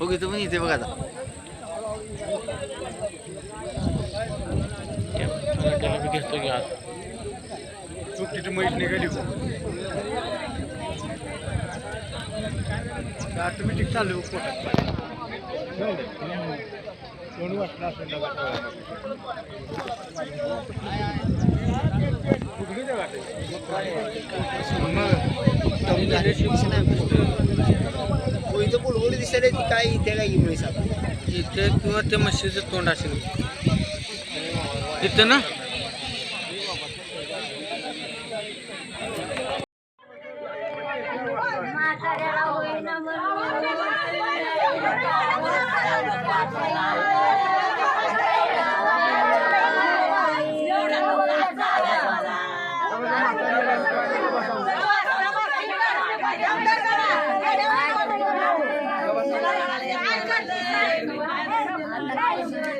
हो इथं पण इथे बघा घेतो की आज चुकीची म्हैस निघाली ऑटोमॅटिक चालू पोटात. कोणी वाटलं असेल इथं बुडबुडी दिसायला ती काय इथे काय म्हैस इथे किंवा त्या म्हशीचं तोंड असेल. इथं ना? म्हाताऱ्याला होईना म्हणून.